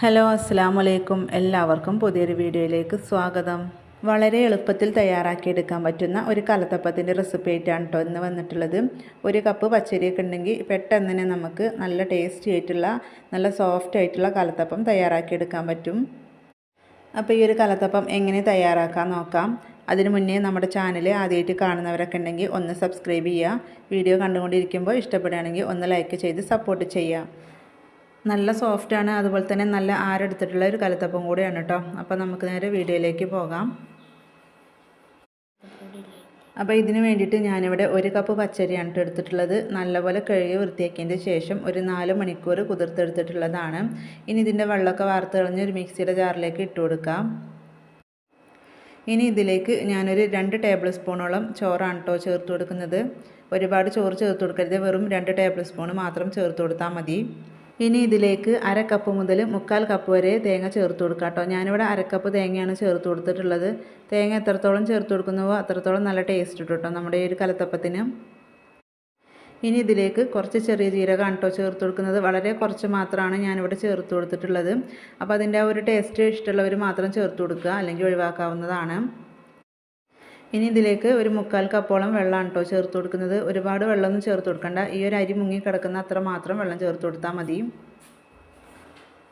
Hello അസ്സാം വലൈക്കും എല്ലാവർക്കും പുതിയൊരു വീഡിയോയിലേക്ക് സ്വാഗതം. വളരെ എളുപ്പത്തിൽ തയ്യാറാക്കിയെടുക്കാൻ പറ്റുന്ന ഒരു കലത്തപ്പത്തിന്റെ റെസിപ്പി ആയിട്ടാണ് കേട്ടോ ഇന്ന് വന്നിട്ടുള്ളത്. ഒരു കപ്പ് പച്ചരിയൊക്കെ ഉണ്ടെങ്കിൽ പെട്ടെന്ന് തന്നെ നമുക്ക് നല്ല ടേസ്റ്റി ആയിട്ടുള്ള നല്ല സോഫ്റ്റ് ആയിട്ടുള്ള കലത്തപ്പം തയ്യാറാക്കിയെടുക്കാൻ പറ്റും. അപ്പോൾ ഈ ഒരു കലത്തപ്പം എങ്ങനെ തയ്യാറാക്കാൻ നോക്കാം. അതിനു മുന്നേ നമ്മുടെ ചാനൽ ആദ്യമായിട്ട് കാണുന്നവരൊക്കെ ഉണ്ടെങ്കിൽ ഒന്ന് സബ്സ്ക്രൈബ് ചെയ്യുക. വീഡിയോ കണ്ടുകൊണ്ടിരിക്കുമ്പോൾ ഇഷ്ടപ്പെടുകയാണെങ്കിൽ ഒന്ന് ലൈക്ക് ചെയ്ത് സപ്പോർട്ട് ചെയ്യുക. നല്ല സോഫ്റ്റാണ് അതുപോലെ തന്നെ നല്ല ആരെടുത്തിട്ടുള്ള ഒരു കലത്തപ്പം കൂടിയാണ് കേട്ടോ അപ്പോൾ നമുക്ക് നേരെ വീഡിയോയിലേക്ക് പോകാം. അപ്പോൾ ഇതിന് വേണ്ടിയിട്ട് ഞാനിവിടെ ഒരു കപ്പ് പച്ചരിയാണ് എടുത്തിട്ടുള്ളത്. നല്ലപോലെ കഴുകി വൃത്തിയാക്കിയതിന്റെ ശേഷം ഒരു നാല് മണിക്കൂർ കുതിർത്തെടുത്തിട്ടുള്ളതാണ്. ഇനി ഇതിന്റെ വെള്ളമൊക്കെ വാർത്ത് കളഞ്ഞ് ഒരു മിക്സിയുടെ ജാറിലേക്ക് ഇട്ട് കൊടുക്കാം. ഇനി ഇതിലേക്ക് ഞാനൊരു രണ്ട് ടേബിൾ സ്പൂണോളം ചോറാണ് കേട്ടോ ചേർത്ത് കൊടുക്കുന്നത്. ഒരുപാട് ചോറ് ചേർത്ത് കൊടുക്കരുത്. വെറും രണ്ട് ടേബിൾ സ്പൂൺ മാത്രം ചേർത്ത് കൊടുത്താൽ മതി. ഇനി ഇതിലേക്ക് അര കപ്പ് മുതൽ മുക്കാൽ കപ്പ് വരെ തേങ്ങ ചേർത്ത് കൊടുക്കുക കേട്ടോ. ഞാനിവിടെ അരക്കപ്പ് തേങ്ങയാണ് ചേർത്ത് കൊടുത്തിട്ടുള്ളത്. തേങ്ങ എത്രത്തോളം ചേർത്ത് കൊടുക്കുന്നുവോ അത്രത്തോളം നല്ല ടേസ്റ്റ് ഇട്ടു കേട്ടോ നമ്മുടെ ഈ ഒരു കലത്തപ്പത്തിന്. ഇനി ഇതിലേക്ക് കുറച്ച് ചെറിയ ജീരകമാണ് കേട്ടോ ചേർത്ത് കൊടുക്കുന്നത്. വളരെ കുറച്ച് മാത്രമാണ് ഞാനിവിടെ ചേർത്ത് കൊടുത്തിട്ടുള്ളത്. അപ്പോൾ അതിന്റെ ആ ഒരു ടേസ്റ്റ് ഇഷ്ടമുള്ളവർ മാത്രം ചേർത്ത് കൊടുക്കുക. അല്ലെങ്കിൽ ഒഴിവാക്കാവുന്നതാണ്. ഇനി ഇതിലേക്ക് ഒരു മുക്കാൽ കപ്പോളം വെള്ളമാണ് കേട്ടോ ചേർത്ത് കൊടുക്കുന്നത്. ഒരുപാട് വെള്ളമൊന്നും ചേർത്ത് കൊടുക്കണ്ട. ഈ ഒരു അരി മുങ്ങി കിടക്കുന്ന അത്ര മാത്രം വെള്ളം ചേർത്ത് കൊടുത്താൽ മതി.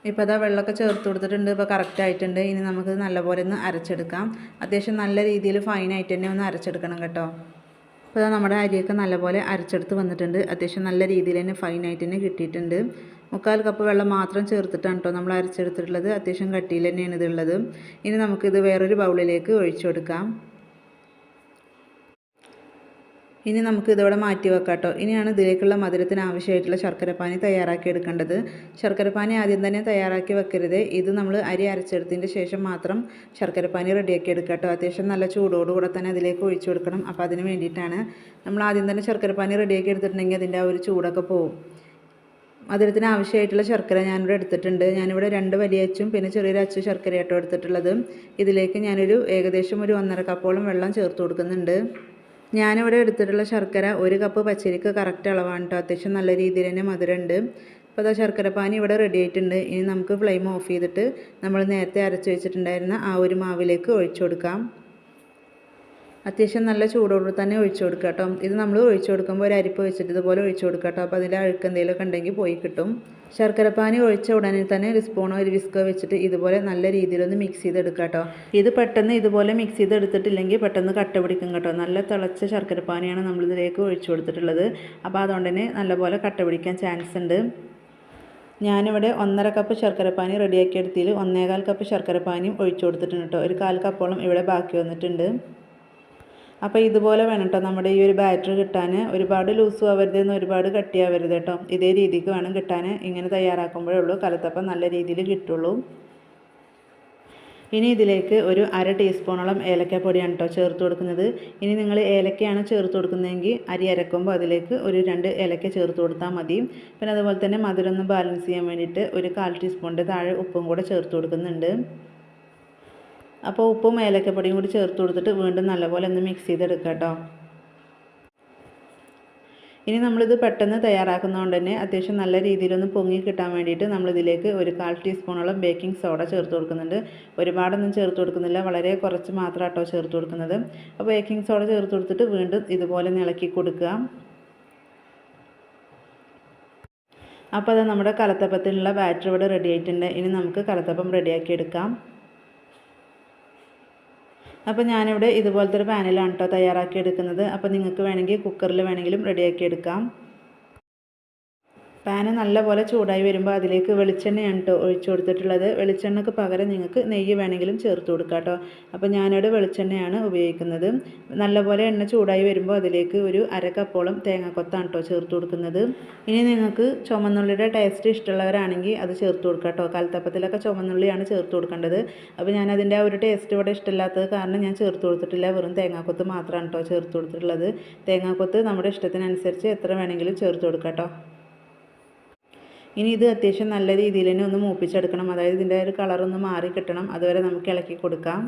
ഇപ്പോൾ അതാ വെള്ളമൊക്കെ ചേർത്ത് കൊടുത്തിട്ടുണ്ട്. ഇപ്പോൾ കറക്റ്റ് ആയിട്ടുണ്ട്. ഇനി നമുക്ക് നല്ലപോലെ ഒന്ന് അരച്ചെടുക്കാം. അത്യാവശ്യം നല്ല രീതിയിൽ ഫൈനായിട്ട് തന്നെ ഒന്ന് അരച്ചെടുക്കണം കേട്ടോ. അപ്പോൾ അതാ നമ്മുടെ അരിയൊക്കെ നല്ലപോലെ അരച്ചെടുത്ത് വന്നിട്ടുണ്ട്. അത്യാവശ്യം നല്ല രീതിയിൽ തന്നെ ഫൈനായിട്ട് തന്നെ കിട്ടിയിട്ടുണ്ട്. മുക്കാൽ കപ്പ് വെള്ളം മാത്രം ചേർത്തിട്ടാണ് കേട്ടോ നമ്മൾ അരച്ചെടുത്തിട്ടുള്ളത്. അത്യാവശ്യം കട്ടിയിൽ തന്നെയാണ് ഇതുള്ളത് ഇനി നമുക്കിത് വേറൊരു ബൗളിലേക്ക് ഒഴിച്ചു കൊടുക്കാം. ഇനി നമുക്ക് ഇതോടെ മാറ്റി വെക്കാം കേട്ടോ ഇനിയാണ് ഇതിലേക്കുള്ള മധുരത്തിന് ആവശ്യമായിട്ടുള്ള ശർക്കരപ്പാനി തയ്യാറാക്കി എടുക്കേണ്ടത് ശർക്കരപ്പാനി ആദ്യം തന്നെ തയ്യാറാക്കി വെക്കരുത്. ഇത് നമ്മൾ അരി അരച്ചെടുത്തതിന്റെ ശേഷം മാത്രം ശർക്കരപ്പാനി റെഡിയാക്കി എടുക്കുക കേട്ടോ അത്യാവശ്യം നല്ല ചൂടോടുകൂടെ തന്നെ അതിലേക്ക് ഒഴിച്ചു കൊടുക്കണം. അപ്പോൾ അതിന് വേണ്ടിയിട്ടാണ് നമ്മൾ ആദ്യം തന്നെ ശർക്കരപ്പാനി റെഡിയാക്കി എടുത്തിട്ടുണ്ടെങ്കിൽ അതിന്റെ ആ ഒരു ചൂടൊക്കെ പോകും മധുരത്തിന് ആവശ്യമായിട്ടുള്ള ശർക്കര ഞാനിവിടെ എടുത്തിട്ടുണ്ട്. ഞാനിവിടെ രണ്ട് വലിയ അച്ചും പിന്നെ ചെറിയൊരു അച്ചു ശർക്കരയായിട്ടോ എടുത്തിട്ടുള്ളത്. ഇതിലേക്ക് ഞാനൊരു ഏകദേശം ഒരു ഒന്നര കപ്പോളം വെള്ളം ചേർത്ത് കൊടുക്കുന്നുണ്ട്. ഞാനിവിടെ എടുത്തിട്ടുള്ള ശർക്കര ഒരു കപ്പ് പച്ചരിക്ക് കറക്റ്റ് അളവാണ് കേട്ടോ അത്യാവശ്യം നല്ല രീതിയിൽ തന്നെ മധുരമുണ്ട്. അപ്പോൾ അതാ ശർക്കര പാനി ഇവിടെ റെഡി ആയിട്ടുണ്ട്. ഇനി നമുക്ക് ഫ്ലെയിം ഓഫ് ചെയ്തിട്ട് നമ്മൾ നേരത്തെ അരച്ച് വെച്ചിട്ടുണ്ടായിരുന്ന ആ ഒരു മാവിലേക്ക് ഒഴിച്ചു കൊടുക്കാം. അത്യാവശ്യം നല്ല ചൂടോടെ തന്നെ ഒഴിച്ചു കൊടുക്കുക കേട്ടോ. ഇത് നമ്മൾ ഒഴിച്ചു കൊടുക്കുമ്പോൾ ഒരു അരിപ്പ് വെച്ചിട്ട് ഇതുപോലെ ഒഴിച്ചു കൊടുക്കുക കേട്ടോ. അപ്പോൾ അതിന്റെ അഴുക്ക് എന്തെങ്കിലുമൊക്കെ ഉണ്ടെങ്കിൽ പോയി കിട്ടും. ശർക്കരപ്പാനി ഒഴിച്ച ഉടനെ തന്നെ ഒരു സ്പൂണോ ഒരു വിസ്കോ വെച്ചിട്ട് ഇതുപോലെ നല്ല രീതിയിലൊന്ന് മിക്സ് ചെയ്തെടുക്കുക കേട്ടോ. ഇത് പെട്ടെന്ന് ഇതുപോലെ മിക്സ് ചെയ്തെടുത്തിട്ടില്ലെങ്കിൽ പെട്ടെന്ന് കട്ട പിടിക്കും കേട്ടോ. നല്ല തിളച്ച ശർക്കരപ്പാനിയാണ് നമ്മൾ ഇതിലേക്ക് ഒഴിച്ചു കൊടുത്തിട്ടുള്ളത്. അപ്പോൾ അതുകൊണ്ട് തന്നെ നല്ലപോലെ കട്ട പിടിക്കാൻ ചാൻസ് ഉണ്ട്. ഞാനിവിടെ ഒന്നര കപ്പ് ശർക്കരപ്പാനി റെഡിയാക്കി എടുത്തതിൽ ഒന്നേകാൽ കപ്പ് ശർക്കരപ്പാനിയും ഒഴിച്ചു കൊടുത്തിട്ടുണ്ട് കേട്ടോ. ഒരു കാൽ കപ്പോളം ഇവിടെ ബാക്കി വന്നിട്ടുണ്ട്. അപ്പോൾ ഇതുപോലെ വേണം കേട്ടോ നമ്മുടെ ഈ ഒരു ബാറ്റർ കിട്ടാൻ ഒരുപാട് ലൂസും ആവരുത് എന്ന് ഒരുപാട് കട്ടിയാവരുത് കേട്ടോ ഇതേ രീതിക്ക് വേണം കിട്ടാൻ ഇങ്ങനെ തയ്യാറാക്കുമ്പോഴേ ഉള്ളൂ. കലത്തപ്പം നല്ല രീതിയിൽ കിട്ടുള്ളൂ. ഇനി ഇതിലേക്ക് ഒരു അര ടീസ്പൂണോളം ഏലക്കപ്പൊടിയാണ് കേട്ടോ ചേർത്ത് കൊടുക്കുന്നത്. ഇനി നിങ്ങൾ ഏലക്കയാണ് ചേർത്ത് കൊടുക്കുന്നതെങ്കിൽ അരി അരക്കുമ്പോൾ അതിലേക്ക് ഒരു രണ്ട് ഏലക്ക ചേർത്ത് കൊടുത്താൽ മതി. പിന്നെ അതുപോലെ തന്നെ മധുരം ഒന്ന് ബാലൻസ് ചെയ്യാൻ വേണ്ടിയിട്ട് ഒരു കാൽ ടീസ്പൂണിന്റെ താഴെ ഉപ്പും കൂടെ ചേർത്ത് കൊടുക്കുന്നുണ്ട്. അപ്പോൾ ഉപ്പും ഏലക്കപ്പൊടിയും കൂടി ചേർത്ത് കൊടുത്തിട്ട് വീണ്ടും നല്ലപോലെ ഒന്ന് മിക്സ് ചെയ്തെടുക്കുക കേട്ടോ. ഇനി നമ്മളിത് പെട്ടെന്ന് തയ്യാറാക്കുന്നതുകൊണ്ട് തന്നെ അത്യാവശ്യം നല്ല രീതിയിലൊന്ന് പൊങ്ങി കിട്ടാൻ വേണ്ടിയിട്ട് നമ്മളിതിലേക്ക് ഒരു കാൽ ടീസ്പൂണോളം ബേക്കിംഗ് സോഡ ചേർത്ത് കൊടുക്കുന്നുണ്ട്. ഒരുപാടൊന്നും ചേർത്ത് കൊടുക്കുന്നില്ല. വളരെ കുറച്ച് മാത്രം കേട്ടോ ചേർത്ത് കൊടുക്കുന്നത്. അപ്പോൾ ബേക്കിംഗ് സോഡ ചേർത്ത് കൊടുത്തിട്ട് വീണ്ടും ഇതുപോലെ ഇളക്കി കൊടുക്കുക. അപ്പോൾ അത് നമ്മുടെ കലത്തപ്പത്തിനുള്ള ബാറ്റർ ഇവിടെ റെഡി ആയിട്ടുണ്ട്. ഇനി നമുക്ക് കലത്തപ്പം റെഡിയാക്കി എടുക്കാം. അപ്പോൾ ഞാനിവിടെ ഇതുപോലത്തെ ഒരു പാനിലാണ് കേട്ടോ തയ്യാറാക്കി എടുക്കുന്നത് അപ്പോൾ നിങ്ങൾക്ക് വേണമെങ്കിൽ കുക്കറിൽ വേണമെങ്കിലും റെഡിയാക്കി എടുക്കാം. പാന് നല്ലപോലെ ചൂടായി വരുമ്പോൾ അതിലേക്ക് വെളിച്ചെണ്ണയാണ് കേട്ടോ ഒഴിച്ചു കൊടുത്തിട്ടുള്ളത്. വെളിച്ചെണ്ണക്ക് പകരം നിങ്ങൾക്ക് നെയ്യ് വേണമെങ്കിലും ചേർത്ത് കൊടുക്കാം കേട്ടോ അപ്പോൾ ഞാനിവിടെ വെളിച്ചെണ്ണയാണ് ഉപയോഗിക്കുന്നത്. നല്ലപോലെ എണ്ണ ചൂടായി വരുമ്പോൾ അതിലേക്ക് ഒരു അര തേങ്ങാക്കൊത്താണ് കേട്ടോ ചേർത്ത് കൊടുക്കുന്നത്. ഇനി നിങ്ങൾക്ക് ചുമന്നുള്ളിയുടെ ടേസ്റ്റ് ഇഷ്ടമുള്ളവരാണെങ്കിൽ അത് ചേർത്ത് കൊടുക്കാം കേട്ടോ കലത്തപ്പത്തിലൊക്കെ ചുമന്നുള്ളിയാണ് ചേർത്ത് കൊടുക്കേണ്ടത്. അപ്പോൾ ഞാനതിന്റെ ആ ഒരു ടേസ്റ്റ് ഇവിടെ ഇഷ്ടമില്ലാത്തത് കാരണം ഞാൻ ചേർത്ത് കൊടുത്തിട്ടില്ല. വെറും തേങ്ങാക്കൊത്ത് മാത്രമാണ് കേട്ടോ ചേർത്ത് കൊടുത്തിട്ടുള്ളത്. തേങ്ങാക്കൊത്ത് നമ്മുടെ ഇഷ്ടത്തിനനുസരിച്ച് എത്ര വേണമെങ്കിലും ചേർത്ത് കൊടുക്കാം കേട്ടോ ഇനി ഇത് അത്യാവശ്യം നല്ല രീതിയിൽ തന്നെ ഒന്ന് മൂപ്പിച്ചെടുക്കണം. അതായത് ഇതിന്റെ ഒരു കളറൊന്ന് മാറി കിട്ടണം. അതുവരെ നമുക്ക് ഇളക്കി കൊടുക്കാം.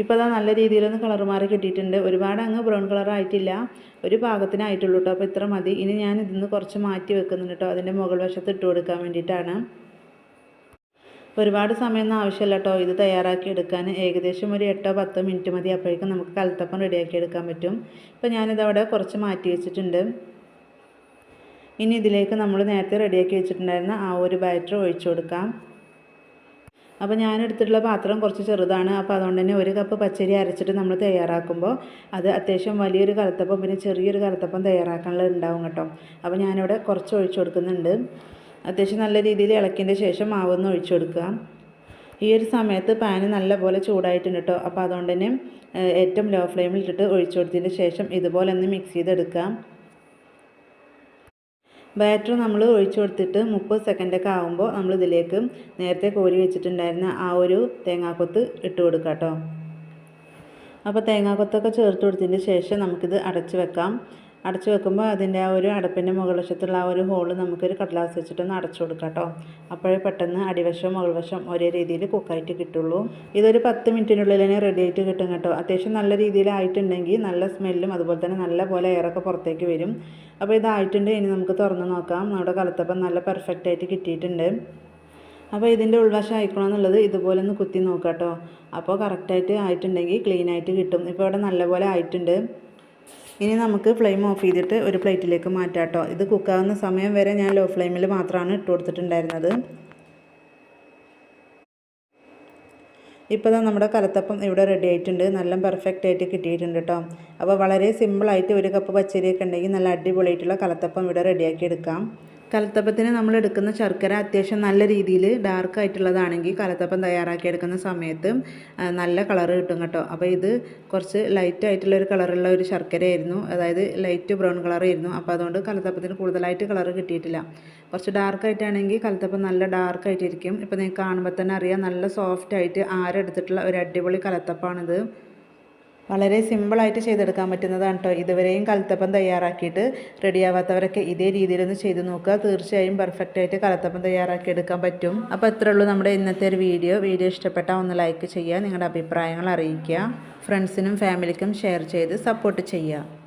ഇപ്പോൾ അതാ നല്ല രീതിയിലൊന്ന് കളർ മാറി കിട്ടിയിട്ടുണ്ട്. ഒരുപാട് അങ്ങ് ബ്രൗൺ കളർ ആയിട്ടില്ല. ഒരു പാകത്തിനായിട്ടുള്ളൂ കേട്ടോ അപ്പോൾ ഇത്ര മതി. ഇനി ഞാൻ ഇതിന്ന് കുറച്ച് മാറ്റി വെക്കുന്നുണ്ട് കേട്ടോ അതിന്റെ മുകൾ വശത്ത് ഇട്ട് കൊടുക്കാൻ വേണ്ടിയിട്ടാണ്. ഒരുപാട് സമയമൊന്നും ആവശ്യമില്ല കേട്ടോ ഇത് തയ്യാറാക്കി എടുക്കാൻ. ഏകദേശം ഒരു എട്ടോ പത്തോ മിനിറ്റ് മതി. അപ്പോഴേക്കും നമുക്ക് കലത്തപ്പം റെഡിയാക്കി എടുക്കാൻ പറ്റും. ഇപ്പോൾ ഞാനിതവിടെ കുറച്ച് മാറ്റി വെച്ചിട്ടുണ്ട്. ഇനി ഇതിലേക്ക് നമ്മൾ നേരത്തെ റെഡിയാക്കി വെച്ചിട്ടുണ്ടായിരുന്ന ആ ഒരു ബാറ്റർ ഒഴിച്ചു കൊടുക്കാം. അപ്പോൾ ഞാൻ എടുത്തിട്ടുള്ള പാത്രം കുറച്ച് ചെറുതാണ്. അപ്പോൾ അതുകൊണ്ട് തന്നെ ഒരു കപ്പ് പച്ചരി അരച്ചിട്ട് നമ്മൾ തയ്യാറാക്കുമ്പോൾ അത് അത്യാവശ്യം വലിയൊരു കലത്തപ്പം പിന്നെ ചെറിയൊരു കലത്തപ്പം തയ്യാറാക്കാനുള്ള ഉണ്ടാവും കേട്ടോ. അപ്പോൾ ഞാനിവിടെ കുറച്ച് ഒഴിച്ചു കൊടുക്കുന്നുണ്ട്. അത്യാവശ്യം നല്ല രീതിയിൽ ഇളക്കിന്റെ ശേഷം മാവൊന്ന് ഒഴിച്ചു കൊടുക്കുക. ഈ ഒരു സമയത്ത് പാന് നല്ലപോലെ ചൂടായിട്ടുണ്ട് കേട്ടോ. അപ്പോൾ അതുകൊണ്ട് തന്നെ ഏറ്റവും ലോ ഫ്ലെയിമിൽ ഇട്ടിട്ട് ഒഴിച്ചു കൊടുത്തതിന് ശേഷം ഇതുപോലെ ഒന്ന് മിക്സ് ചെയ്തെടുക്കാം ബാറ്റർ നമ്മൾ ഒഴിച്ചു കൊടുത്തിട്ട് മുപ്പത് സെക്കൻഡൊക്കെ ആകുമ്പോൾ നമ്മൾ ഇതിലേക്ക് നേരത്തെ കോരി വെച്ചിട്ടുണ്ടായിരുന്ന ആ ഒരു തേങ്ങാക്കൊത്ത് ഇട്ട് കൊടുക്കാം കേട്ടോ. അപ്പോൾ തേങ്ങാക്കൊത്തൊക്കെ ചേർത്ത് കൊടുത്തതിന് ശേഷം നമുക്കിത് അടച്ച് വെക്കാം. അടച്ചു വെക്കുമ്പോൾ അതിന്റെ ആ ഒരു അടപ്പിന്റെ മുകൾ വശത്തുള്ള ആ ഒരു ഹോൾ നമുക്കൊരു കടലാസ് വെച്ചിട്ടൊന്ന് അടച്ചു കൊടുക്കാം കേട്ടോ. അപ്പോഴേ പെട്ടെന്ന് അടിവശം മുകൾ വശം ഒരേ രീതിയിൽ കുക്കായിട്ട് കിട്ടുള്ളൂ. ഇതൊരു പത്ത് മിനിറ്റിനുള്ളിൽ തന്നെ റെഡി ആയിട്ട് കിട്ടും കേട്ടോ. അത്യാവശ്യം നല്ല രീതിയിലായിട്ടുണ്ടെങ്കിൽ നല്ല സ്മെല്ലും അതുപോലെ തന്നെ നല്ല പോലെ എയറൊക്കെ പുറത്തേക്ക് വരും. അപ്പോൾ ഇതായിട്ടുണ്ട്. ഇനി നമുക്ക് തുറന്ന് നോക്കാം. നമ്മുടെ കലത്തപ്പം നല്ല പെർഫെക്റ്റ് ആയിട്ട് കിട്ടിയിട്ടുണ്ട്. അപ്പോൾ ഇതിന്റെ ഉൾവശം അയക്കണമെന്നുള്ളത് ഇതുപോലെ ഒന്ന് കുത്തി നോക്കാം കേട്ടോ. അപ്പോൾ കറക്റ്റായിട്ട് ആയിട്ടുണ്ടെങ്കിൽ ക്ലീൻ ആയിട്ട് കിട്ടും. ഇപ്പോൾ ഇവിടെ നല്ലപോലെ ആയിട്ടുണ്ട്. ഇനി നമുക്ക് ഫ്ലെയിം ഓഫ് ചെയ്തിട്ട് ഒരു പ്ലേറ്റിലേക്ക് മാറ്റാം കേട്ടോ ഇത് കുക്കാവുന്ന സമയം വരെ ഞാൻ ലോ ഫ്ലെയിമിൽ മാത്രമാണ് ഇട്ട് കൊടുത്തിട്ടുണ്ടായിരുന്നത്. ഇപ്പോൾ നമ്മുടെ കലത്തപ്പം ഇവിടെ റെഡി ആയിട്ടുണ്ട്. നല്ല പെർഫെക്റ്റ് ആയിട്ട് കിട്ടിയിട്ടുണ്ട് കേട്ടോ അപ്പോൾ വളരെ സിമ്പിളായിട്ട് ഒരു കപ്പ് പച്ചരിയൊക്കെ ഉണ്ടെങ്കിൽ നല്ല അടിപൊളിയായിട്ടുള്ള കലത്തപ്പം ഇവിടെ റെഡിയാക്കി എടുക്കാം. കലത്തപ്പത്തിന് നമ്മൾ എടുക്കുന്ന ശർക്കര അത്യാവശ്യം നല്ല രീതിയിൽ ഡാർക്ക് ആയിട്ടുള്ളതാണെങ്കിൽ കലത്തപ്പം തയ്യാറാക്കി എടുക്കുന്ന സമയത്ത് നല്ല കളർ കിട്ടും കേട്ടോ. അപ്പോൾ ഇത് കുറച്ച് ലൈറ്റ് ആയിട്ടുള്ള ഒരു കളറുള്ള ഒരു ശർക്കരയായിരുന്നു. അതായത് ലൈറ്റ് ബ്രൗൺ കളറായിരുന്നു അപ്പോൾ അതുകൊണ്ട് കലത്തപ്പത്തിന് കൂടുതലായിട്ട് കളർ കിട്ടിയിട്ടില്ല. കുറച്ച് ഡാർക്ക് ആയിട്ടാണെങ്കിൽ കലത്തപ്പം നല്ല ഡാർക്ക് ആയിട്ടിരിക്കും. ഇപ്പോൾ നിങ്ങൾക്ക് കാണുമ്പോൾ തന്നെ അറിയാം നല്ല സോഫ്റ്റ് ആയിട്ട് ആരെടുത്തിട്ടുള്ള ഒരു അടിപൊളി കലത്തപ്പാണിത്. വളരെ സിമ്പിളായിട്ട് ചെയ്തെടുക്കാൻ പറ്റുന്നതാണ് കേട്ടോ ഇതുവരെയും കലത്തപ്പം തയ്യാറാക്കിയിട്ട് റെഡിയാവാത്തവരൊക്കെ ഇതേ രീതിയിലൊന്ന് ചെയ്ത് നോക്കുക. തീർച്ചയായും പെർഫെക്റ്റ് ആയിട്ട് കലത്തപ്പം തയ്യാറാക്കി എടുക്കാൻ പറ്റും. അപ്പോൾ എത്ര ഉള്ളൂ നമ്മുടെ ഇന്നത്തെ ഒരു വീഡിയോ. വീഡിയോ ഇഷ്ടപ്പെട്ടാൽ ഒന്ന് ലൈക്ക് ചെയ്യുക നിങ്ങളുടെ അഭിപ്രായങ്ങൾ അറിയിക്കുക ഫ്രണ്ട്സിനും ഫാമിലിക്കും ഷെയർ ചെയ്ത് സപ്പോർട്ട് ചെയ്യുക.